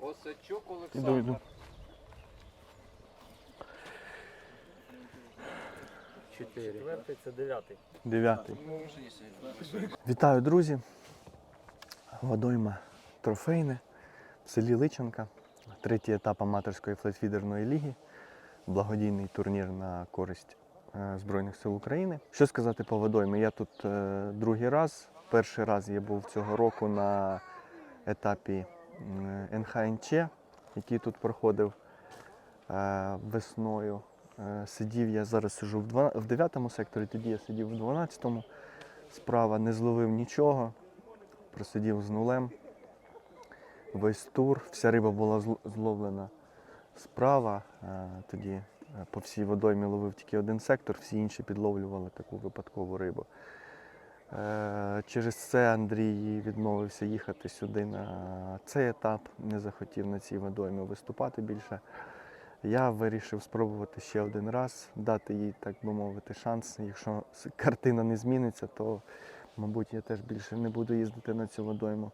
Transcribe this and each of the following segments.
Осачок Іду, Олександр. йду. Четвертий це дев'ятий. Дев'ятий. Вітаю, друзі. Водойма трофейне в селі Личенка. Третій етап аматорської флетфідерної ліги. Благодійний турнір на користь е, Збройних сил України. Що сказати по водоймі? Я тут е, другий раз. Перший раз я був цього року на етапі НХНЧ, який тут проходив е, весною. Е, Сидів я зараз сиджу в два- в 9 секторі, тоді я сидів в 12-му. Справа не зловив нічого, просидів з нулем. Весь тур, вся риба була зловлена справа. Е, Тоді е, по всій водоймі ловив тільки один сектор, всі інші підловлювали таку випадкову рибу. Е, Через це Андрій відмовився їхати сюди на цей етап, не захотів на цій водоймі виступати більше. Я вирішив спробувати ще один раз, дати їй, так би мовити, шанс. Якщо картина не зміниться, то, мабуть, я теж більше не буду їздити на цю водойму.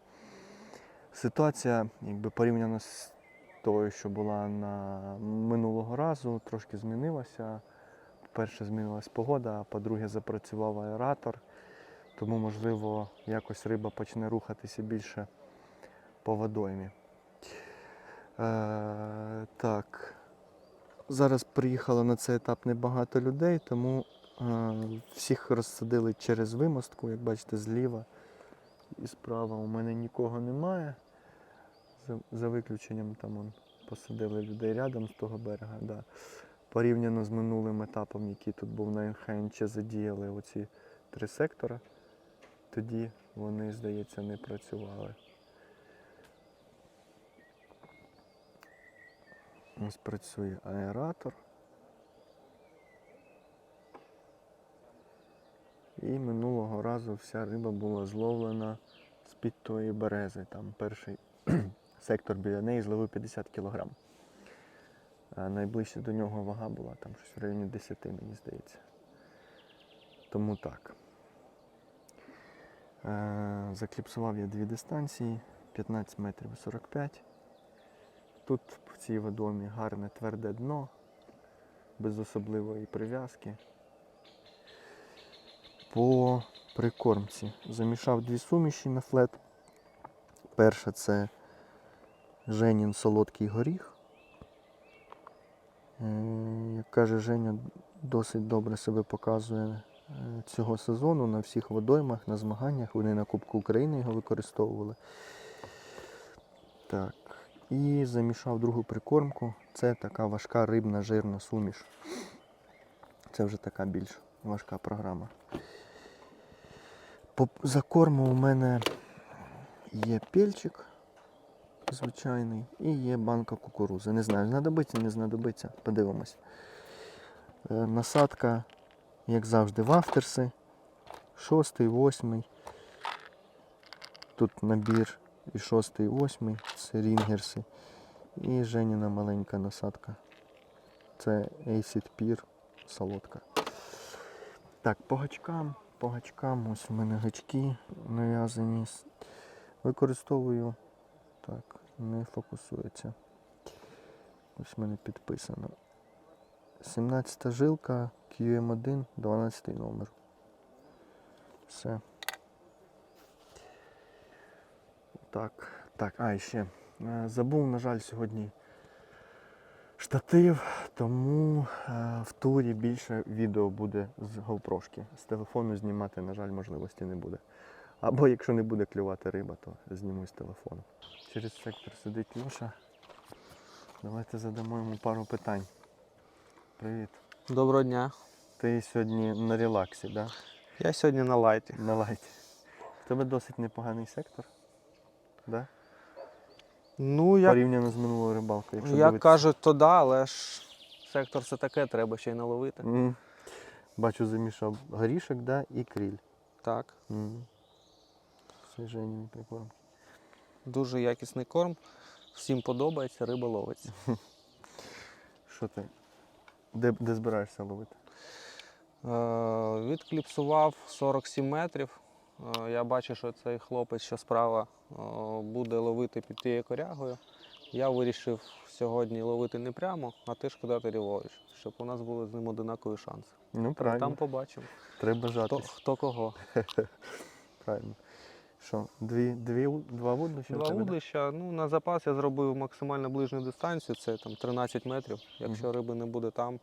Ситуація, якби порівняно з тою, що була на минулого разу, трошки змінилася. По-перше, змінилась погода, а по-друге, запрацював аератор. Тому, можливо, якось риба почне рухатися більше по водоймі. Е, так. Зараз приїхало на цей етап небагато людей, тому е, всіх розсадили через вимостку, як бачите, зліва і справа у мене нікого немає. За, за виключенням там он, посадили людей рядом з того берега. Да. Порівняно з минулим етапом, який тут був на НХНЧ, задіяли оці три сектора. Тоді вони, здається, не працювали. Ось працює аератор. І минулого разу вся риба була зловлена з-під тої берези. Там перший сектор біля неї зловив 50 кг. Найближче до нього вага була там щось в районі 10, мені здається. Тому так. Е, Закліпсував я дві дистанції 15 метрів 45. Тут в цій водомі гарне тверде дно, без особливої прив'язки. По прикормці замішав дві суміші на флет. Перша це Женін солодкий горіх. Е, Як каже Женя, досить добре себе показує цього сезону на всіх водоймах, на змаганнях. Вони на Кубку України його використовували. Так. І замішав другу прикормку. Це така важка рибна жирна суміш. Це вже така більш важка програма. За корму у мене є пельчик звичайний і є банка кукурузи. Не знаю, знадобиться, не знадобиться. Подивимось. Е, Насадка, як завжди, вафтерси. Шостий, восьмий. Тут набір і шостий, і восьмий. Це рінгерси. І Женіна маленька насадка. Це Acid Peer солодка. Так, по гачкам, по гачкам, ось у мене гачки нав'язані. Використовую. Так, не фокусується. Ось в мене підписано. 17 жилка, QM1, 12 номер. Все. Так, так, а і ще. е, Забув, на жаль, сьогодні штатив, тому е, в турі більше відео буде з GoPro-шки. З телефону знімати, на жаль, можливості не буде. Або якщо не буде клювати риба, то зніму з телефону. Через сектор сидить Льоша. Давайте задамо йому пару питань. Привіт. Доброго дня. Ти сьогодні на релаксі, да? Я сьогодні на лайті. На лайті. В тебе досить непоганий сектор. Да? Ну, як, Порівняно з минулою рибалкою. Якщо як дивитися. кажуть, то да, але ж сектор це таке, треба ще й наловити. М. Бачу, замішав горішок, да, і кріль. Так. М. Це прикорм. Дуже якісний корм. Всім подобається, риба ловиться. Що ти? Де, де збираєшся ловити? Е, відкліпсував 47 метрів. Е, Я бачу, що цей хлопець, що справа, е, буде ловити під тією корягою. Я вирішив сьогодні ловити не прямо, а теж кидати ліворуч, щоб у нас були з ним одинакові шанси. Ну, Там побачимо, Треба хто, хто кого. Правильно. Що, дві, дві, два вудлища? Два вудлища. Ну, на запас я зробив максимально ближню дистанцію, це там 13 метрів. Якщо риби не буде там,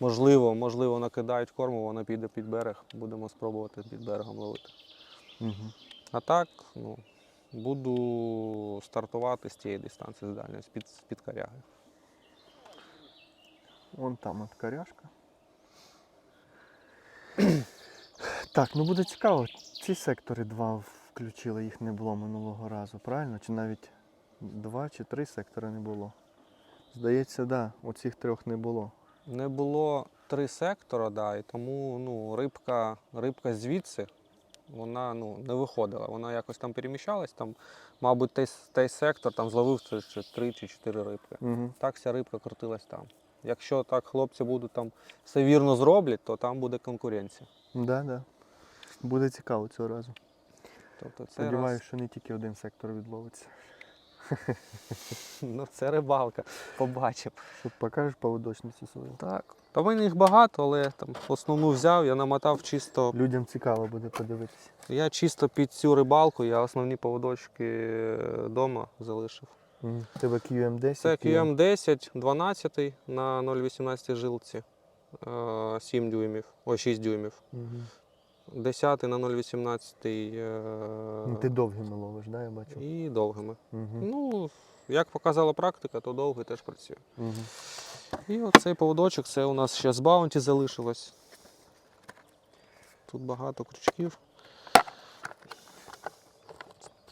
можливо, можливо, накидають корму, вона піде під берег. Будемо спробувати під берегом ловити. Мгм. А так, ну, буду стартувати з тієї дистанції з дальньої, з-під, з-під коряги. Вон там от коряшка. так, ну буде цікаво. Ці сектори два включили, їх не було минулого разу, правильно? Чи навіть два чи три сектори не було? Здається, так, да, оцих трьох не було. Не було три сектора, да, і тому ну, рибка, рибка звідси вона ну, не виходила. Вона якось там переміщалась, там, мабуть, той, той сектор там зловив три чи чотири рибки. Угу. Так вся рибка крутилась там. Якщо так хлопці будуть там все вірно зроблять, то там буде конкуренція. Да, да. Буде цікаво цього разу. Тобто це, Сподіваюся, раз, що не тільки один сектор відловиться. ну, це рибалка, побачив. Що покажеш поводочницю свою. Так. Та в мене їх багато, але там основну взяв, я намотав чисто. Людям цікаво буде подивитися. Я чисто під цю рибалку, я основні поводочки вдома залишив. Угу. Тебе QM10. Це QM10, 12 на 0,18 жилці, е, 7 дюймів, ой, 6 дюймів. Угу. 10 на 0,18 Ну, ти е, довгими ловиш, да, я бачу. і довгими. Угу. Ну, як показала практика, то довгий теж працює. Угу. І оцей поводочок, це у нас ще з баунті залишилось. Тут багато крючків.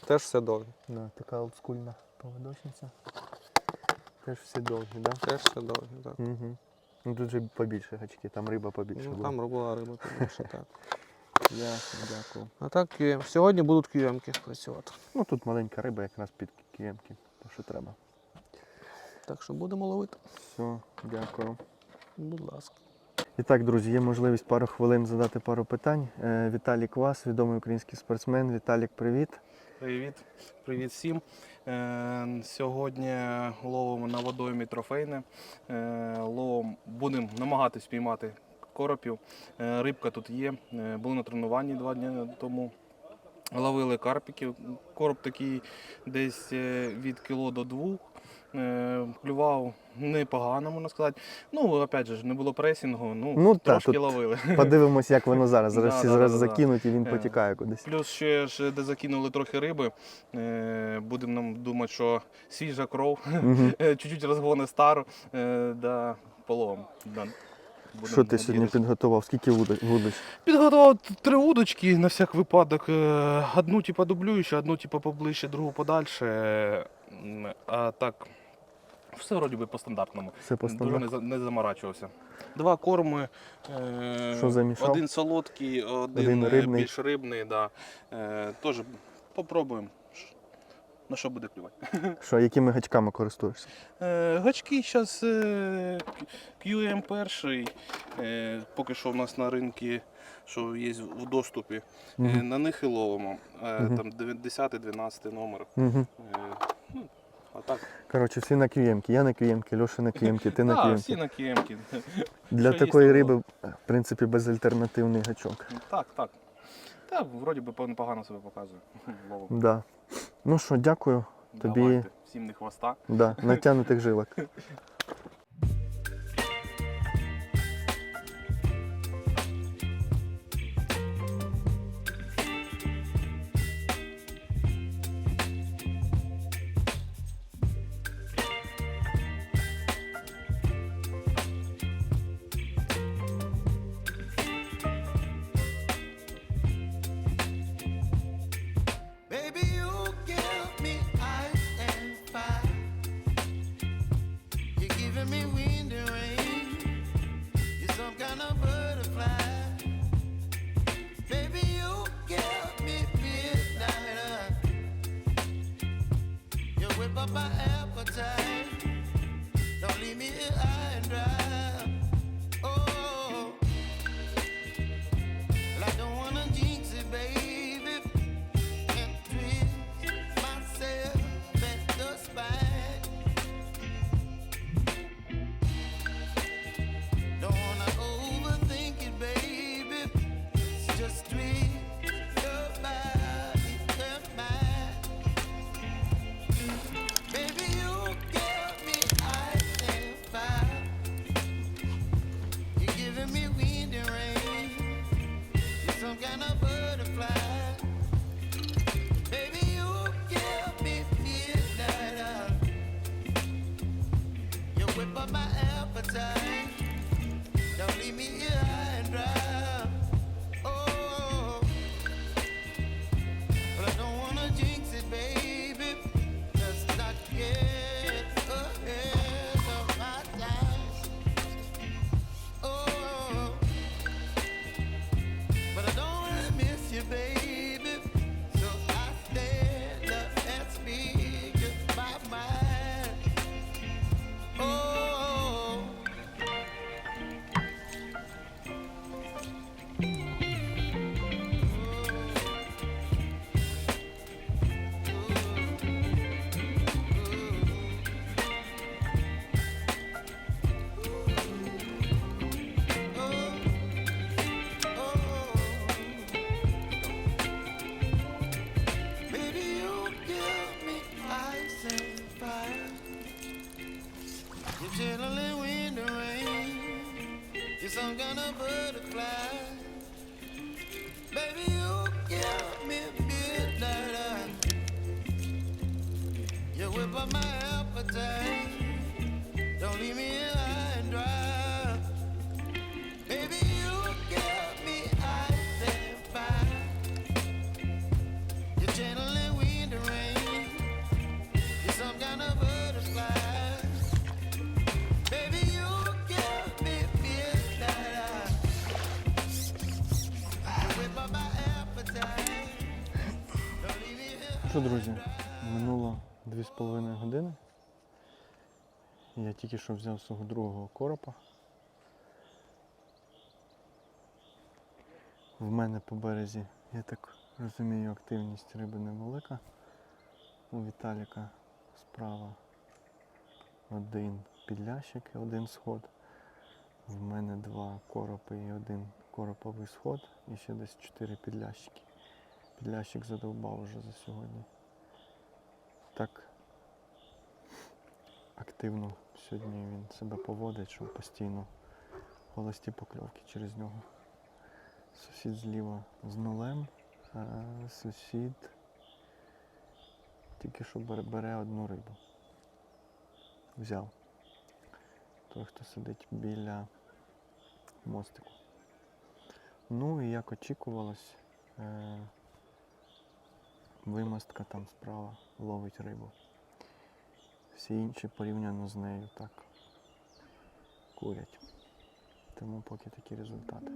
Теж все довге. Да, така олдскульна поводочниця. Теж всі довгі, да? Теж все довге, так. Угу. Ну тут же побільше гачки, там риба побільше Ну, була. там робила риба побільше, так. Ясно, дякую. А так QM. Сьогодні будуть QM працювати. Ну тут маленька риба якраз під кіємки, то що треба. Так що будемо ловити. Все, дякую. Будь ласка. І так, друзі, є можливість пару хвилин задати пару питань. Е, Віталій Квас, відомий український спортсмен. Віталік, привіт. Привіт, привіт всім. Е, Сьогодні ловимо на водоймі трофейне. Е, Ловом будемо намагатись піймати коропів. Е, Рибка тут є. Е, Були на тренуванні два дні тому. Ловили карпіків. Короб такий десь е, від кіло до двох. Клював непогано, можна сказати. Ну, опять же, не було пресінгу, ну, Ну, та, трошки тут ловили. Подивимось, як воно зараз. Зараз всі да, зараз да, да, да. закинуть і він потікає кудись. Плюс ще ж де закинули трохи риби. Будемо нам думати, що свіжа кров, чуть-чуть розгони стару, да, половом. Що ти сьогодні підготував? Скільки вуд- Підготував три удочки на всяк випадок. Е, Одну типу дублюючу, одну типу поближче, другу подальше. А так, все вроді би по стандартному. Все по Дуже не, не заморачувався. Два корми. е, Що замішав? Один солодкий, один, Один е, рибний. більш рибний. Да. Теж попробуємо. На що буде клювати? Що, якими гачками користуєшся? Е, Гачки зараз QM перший. е, Поки що в нас на ринку, що є в доступі. Е, Мгм. На них і ловимо. Е, Мгм. Там 10-12 номер. Угу. Е, ну, А так, Коротше, всі на QM-ки. Я на QM-ки, Льоша на QM-ки, ти на QM-ки. всі на QM. Для що такої то риби, в принципі, безальтернативний гачок. Так, так. Та вроді би непогано себе показує. Да. Ну що, дякую. Тобі- Давайте. Всім не хвоста. Да, натягнутих жилок. Я тільки що взяв свого другого коропа. В мене по березі, я так розумію, активність риби невелика. У Віталіка справа один підлящик і один сход. В мене два коропи і один короповий сход, і ще десь чотири підлящики. Підлящик задовбав уже за сьогодні. Так активно сьогодні він себе поводить, що постійно холості покльовки через нього. Сусід зліва з нулем, а сусід тільки що бере, одну рибу. Взяв. Той, хто сидить біля мостику. Ну і як очікувалось, е- вимостка там справа ловить рибу. Всі інші порівняно з нею так курять. Тому поки такі результати.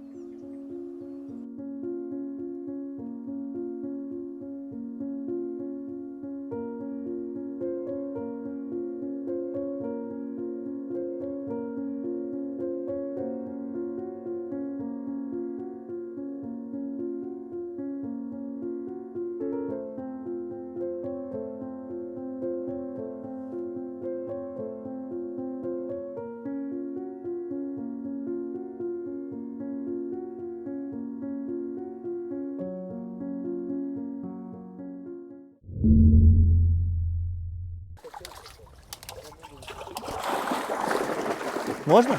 Можна?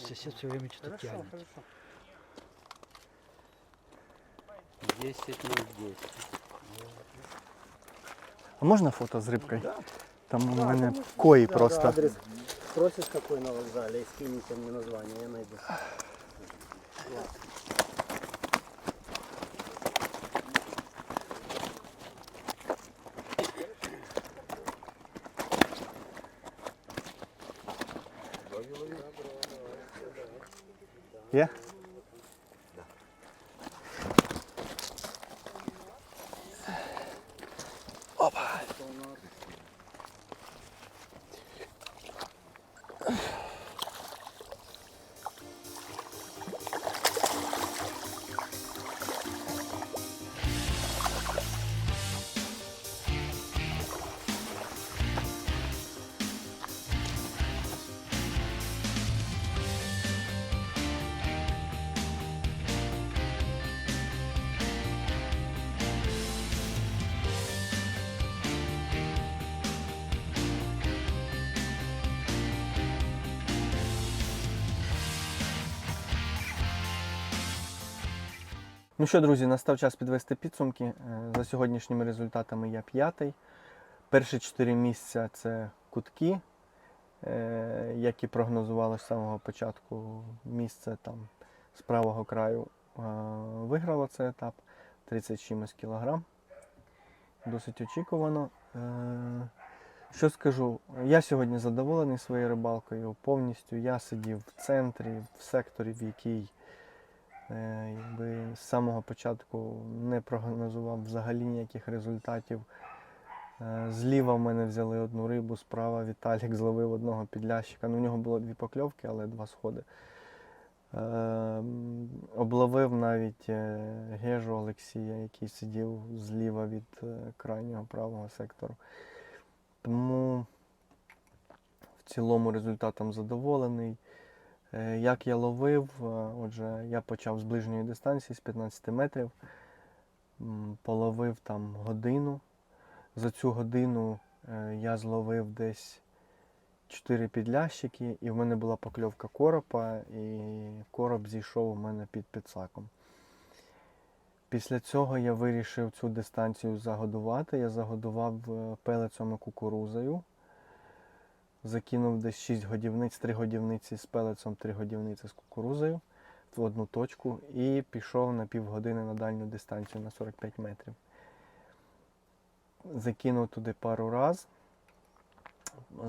Ты сосед все время что-то тянет. 10 на 10. А можна фото з рибкою? Там у мене кої просто. Адрес спросишь, какой на вокзале, и скинете мне название, я найду. Є? Ну що, друзі, настав час підвести підсумки. Е, За сьогоднішніми результатами я п'ятий. Перші чотири місця це кутки, е, як і прогнозувалося з самого початку. Місце там з правого краю е, виграло цей етап 30 чимось кілограм. Досить очікувано. Що скажу, я сьогодні задоволений своєю рибалкою повністю. Я сидів в центрі, в секторі, в який Е, Якби з самого початку не прогнозував взагалі ніяких результатів. Е, Зліва в мене взяли одну рибу, справа Віталік зловив одного підлящика. Ну, у нього було дві покльовки, але два сходи. Е, Обловив навіть е, Гежу Олексія, який сидів зліва від е, крайнього правого сектору. Тому в цілому результатом задоволений. Е, Як я ловив, е, отже, я почав з ближньої дистанції, з 15 метрів, половив там годину. За цю годину е, я зловив десь 4 підлящики, і в мене була покльовка коропа, і короб зійшов у мене під підсаком. Після цього я вирішив цю дистанцію загодувати. Я загодував пелецом і кукурузою. Закинув десь 6 годівниць, 3 годівниці з пелецом, 3 годівниці з кукурузою в одну точку і пішов на півгодини на дальню дистанцію на 45 метрів. Закинув туди пару раз,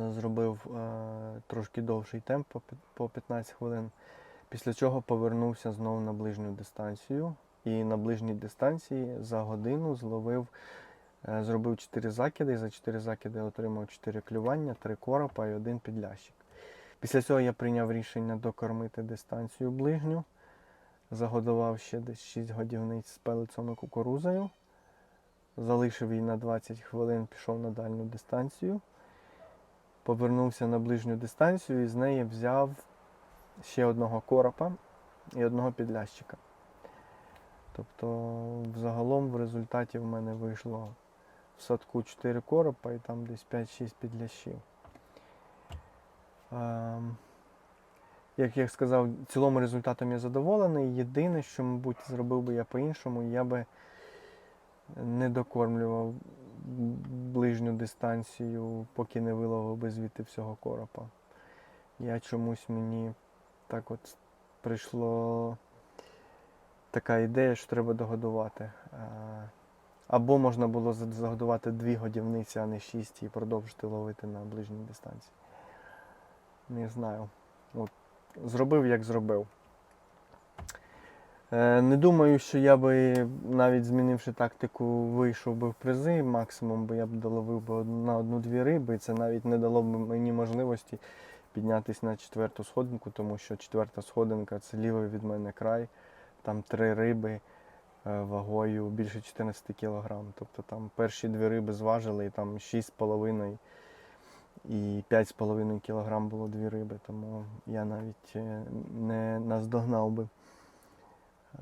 зробив е, трошки довший темп по по 15 хвилин, після чого повернувся знову на ближню дистанцію. І на ближній дистанції за годину зловив, зробив 4 закиди, і за 4 закиди отримав 4 клювання, 3 коропа і один підлящик. Після цього я прийняв рішення докормити дистанцію ближню. Загодував ще десь 6 годівниць з пелецом і кукурузою. Залишив її на 20 хвилин, пішов на дальню дистанцію. Повернувся на ближню дистанцію і з неї взяв ще одного коропа і одного підлящика. Тобто, взагалом в результаті в мене вийшло в садку 4 коропа і там десь 5-6 підлящів. Ем, Як я сказав, цілому результатом я задоволений. Єдине, що, мабуть, зробив би я по-іншому, я би не докормлював ближню дистанцію, поки не виловив би звідти всього коропа. Я чомусь мені так от прийшло така ідея, що треба догодувати. Або можна було загодувати дві годівниці, а не шість, і продовжити ловити на ближній дистанції. Не знаю. От, зробив, як зробив. Е, Не думаю, що я би, навіть змінивши тактику, вийшов би в призи. Максимум би я б доловив би на одну-дві риби, і це навіть не дало б мені можливості піднятися на четверту сходинку, тому що четверта сходинка це лівий від мене край, там три риби вагою більше 14 кг. Тобто там перші дві риби зважили, і там 6,5 і 5,5 кг було дві риби, тому я навіть е, не наздогнав би е,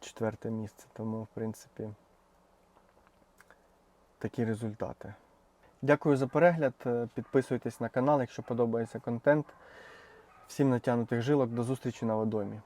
четверте місце. Тому, в принципі, такі результати. Дякую за перегляд. е, Підписуйтесь на канал, якщо подобається контент. Всім натягнутих жилок. До зустрічі на водомі.